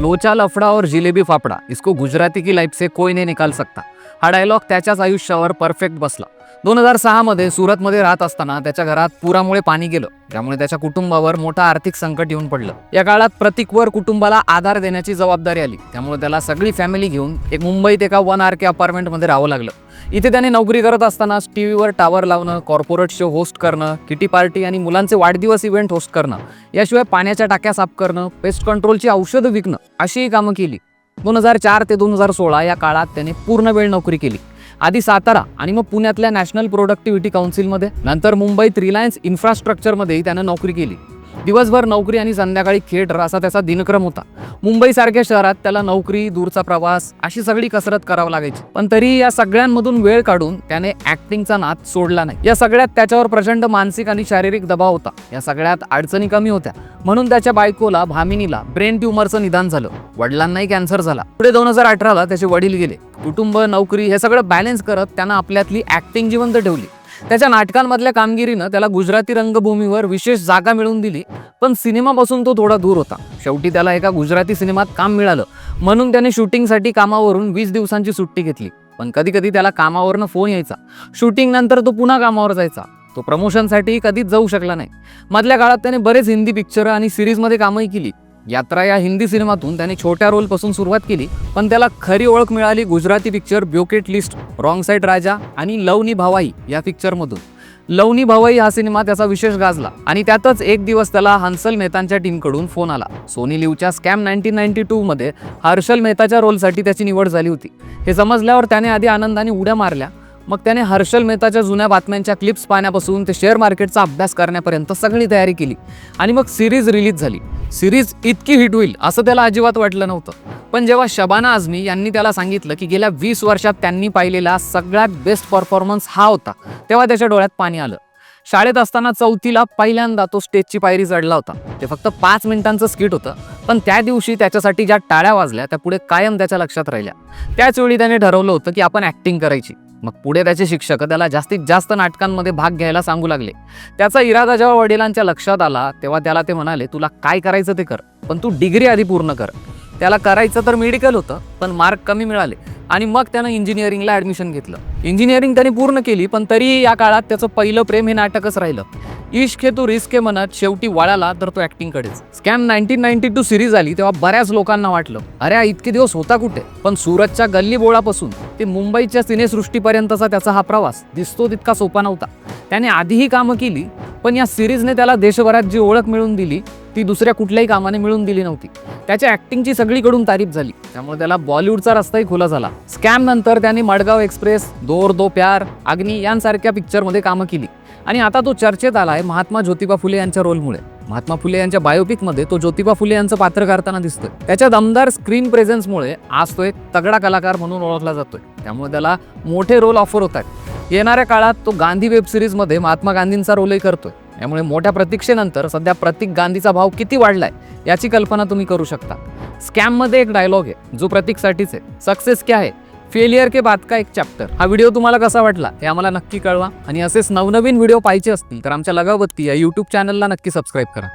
लोचा लफडा और जिलेबी फाफडा इसको गुजराती की लाईफ से कोई नाही निकाल सकता। हा डायलॉग त्याच्याच आयुष्यावर परफेक्ट बसला. दोन हजार सहामध्ये सुरतमध्ये राहत असताना त्याच्या घरात पुरामुळे पाणी गेलं त्यामुळे त्याच्या कुटुंबावर मोठं आर्थिक संकट येऊन पडलं. या काळात प्रतीकवर कुटुंबाला आधार देण्याची जबाबदारी आली त्यामुळे त्याला सगळी फॅमिली घेऊन एक मुंबईत एका वन आर के अपार्टमेंटमध्ये राहावं लागलं. इथे त्याने नोकरी करत असताना टी व्हीवर टावर लावणं कॉर्पोरेट शो होस्ट करणं किटी पार्टी आणि मुलांचे वाढदिवस इव्हेंट होस्ट करणं याशिवाय पाण्याच्या टाक्या साफ करणं पेस्ट कंट्रोलची औषधं विकणं अशीही कामं केली. दोन हजार चार ते दोन हजार सोळा या काळात त्याने पूर्ण वेळ नोकरी केली. आधी सातारा आणि मग पुण्यातल्या नॅशनल प्रोडक्टिव्हिटी काउन्सिलमध्ये नंतर मुंबईत रिलायन्स इन्फ्रास्ट्रक्चरमध्येही त्यानं नोकरी केली. दिवसभर नोकरी आणि संध्याकाळी थिएटर असा त्याचा दिनक्रम होता. मुंबईसारख्या शहरात त्याला नोकरी दूरचा प्रवास अशी सगळी कसरत करावं लागायची. पण तरी या सगळ्यांमधून वेळ काढून त्याने ऍक्टिंगचा नाद सोडला नाही. या सगळ्यात त्याच्यावर प्रचंड मानसिक आणि शारीरिक दबाव होता. या सगळ्यात अडचणी कमी होत्या. म्हणून त्याच्या बायकोला भामिनीला ब्रेन ट्युमरचं निदान झालं. वडिलांनाही कॅन्सर झाला. पुढे दोन हजार अठराला त्याचे वडील गेले. कुटुंब नोकरी हे सगळं बॅलन्स करत त्यानं आपल्यातली ऍक्टिंग जिवंत ठेवली. त्याच्या नाटकांमधल्या कामगिरीनं त्याला गुजराती रंगभूमीवर विशेष जागा मिळवून दिली पण सिनेमापासून तो थोडा दूर होता. शेवटी त्याला एका गुजराती सिनेमात काम मिळालं. म्हणून त्याने शूटिंगसाठी कामावरून वीस दिवसांची सुट्टी घेतली. पण कधी कधी त्याला कामावरनं फोन यायचा. शूटिंग नंतर तो पुन्हा कामावर जायचा. तो प्रमोशनसाठी कधीच जाऊ शकला नाही. मधल्या काळात त्याने बरेच हिंदी पिक्चर आणि सिरीजमध्ये कामही केली. यात्रा या हिंदी सिनेमातून त्याने छोट्या रोलपासून सुरुवात केली पण त्याला खरी ओळख मिळाली गुजराती पिक्चर ब्योकेट लिस्ट रॉंग साईड राजा आणि लवनी भावाई या पिक्चरमधून लवनी भावाई हा सिनेमा त्याचा विशेष गाजला आणि त्यातच एक दिवस त्याला हंसल मेहतांच्या टीमकडून फोन आला. सोनी लिवच्या स्कॅम नाईन्टीन नाईन्टी टूमध्ये हर्षल मेहताच्या रोलसाठी त्याची निवड झाली होती. हे समजल्यावर त्याने आधी आनंदाने उड्या मारल्या मग त्याने हर्षल मेहताच्या जुन्या बातम्यांच्या क्लिप्स पाहण्यापासून ते शेअर मार्केटचा अभ्यास करण्यापर्यंत सगळी तयारी केली. आणि मग सिरीज रिलीज झाली. सिरीज इतकी हिट होईल असं त्याला अजिबात वाटलं नव्हतं. पण जेव्हा शबाना आझमी यांनी त्याला सांगितलं की गेल्या वीस वर्षात त्यांनी पाहिलेला सगळ्यात बेस्ट परफॉर्मन्स हा होता तेव्हा त्याच्या डोळ्यात पाणी आलं. शाळेत असताना चौथीला पहिल्यांदा तो स्टेजची पायरी चढला होता. ते फक्त पाच मिनिटांचं स्किट होतं पण त्या दिवशी त्याच्यासाठी ज्या टाळ्या वाजल्या त्या पुढे कायम त्याच्या लक्षात राहिल्या. त्याच वेळी त्याने ठरवलं होतं की आपण ॲक्टिंग करायची. मग पुढे त्याचे शिक्षक त्याला जास्तीत जास्त नाटकांमध्ये भाग घ्यायला सांगू लागले. त्याचा इरादा जेव्हा वडिलांच्या लक्षात आला तेव्हा त्याला ते म्हणाले तुला काय करायचं ते कर पण तू डिग्री आधी पूर्ण कर. त्याला करायचं तर मेडिकल होतं पण मार्क कमी मिळाले. आणि मग त्यानं इंजिनिअरिंगला ॲडमिशन घेतलं. इंजिनिअरिंग त्याने पूर्ण केली पण तरीही या काळात त्याचं पहिलं प्रेम हे नाटकच राहिलं. इश्क हे तू रिस्क हे म्हणत शेवटी वळाला तर तो ॲक्टिंगकडेच scam nineteen ninety two series आली तेव्हा बऱ्याच लोकांना वाटलं अरे इतके दिवस होता कुठे? पण सुरतच्या गल्ली बोळापासून ते मुंबईच्या सिनेसृष्टीपर्यंतचा त्याचा हा प्रवास दिसतो तितका सोपा नव्हता. त्याने आधीही कामं केली पण या सिरीजने त्याला देशभरात जी ओळख मिळवून दिली ती दुसऱ्या कुठल्याही कामाने मिळून दिली नव्हती. त्याच्या ॲक्टिंगची सगळीकडून तारीफ झाली. त्यामुळे त्याला बॉलिवूडचा रस्ताही खुला झाला. स्कॅम नंतर त्याने मडगाव एक्सप्रेस दोर दो प्यार अग्नी यांसारख्या पिक्चरमध्ये कामं केली. आणि आता तो चर्चेत आला आहे महात्मा ज्योतिबा फुले यांच्या रोलमुळे महात्मा फुले यांच्या बायोपिकमध्ये तो ज्योतिबा फुले यांचं पात्र करताना दिसतोय. त्याच्या दमदार स्क्रीन प्रेझेन्समुळे आज तो एक तगडा कलाकार म्हणून ओळखला जातोय. त्यामुळे त्याला मोठे रोल ऑफर होत आहेत येणाऱ्या काळात तो गांधी वेब सिरीजमध्ये महात्मा गांधींचा रोलही करतोय. त्यामुळे मोठ्या प्रतीक्षेनंतर सध्या प्रतीक गांधीचा भाव किती वाढलाय याची कल्पना तुम्ही करू शकता. स्कॅममध्ये एक डायलॉग आहे जो प्रतीकसाठीच आहे. सक्सेस क्या आहे फेलियर के बाद का एक चॅप्टर हा व्हिडिओ तुम्हाला कसा वाटला हे आम्हाला नक्की कळवा. आणि असेच नवनवीन व्हिडिओ पाहिजे असतील तर आमच्या लगावत्ती या यूट्यूब चॅनलला नक्की सबस्क्राईब करा.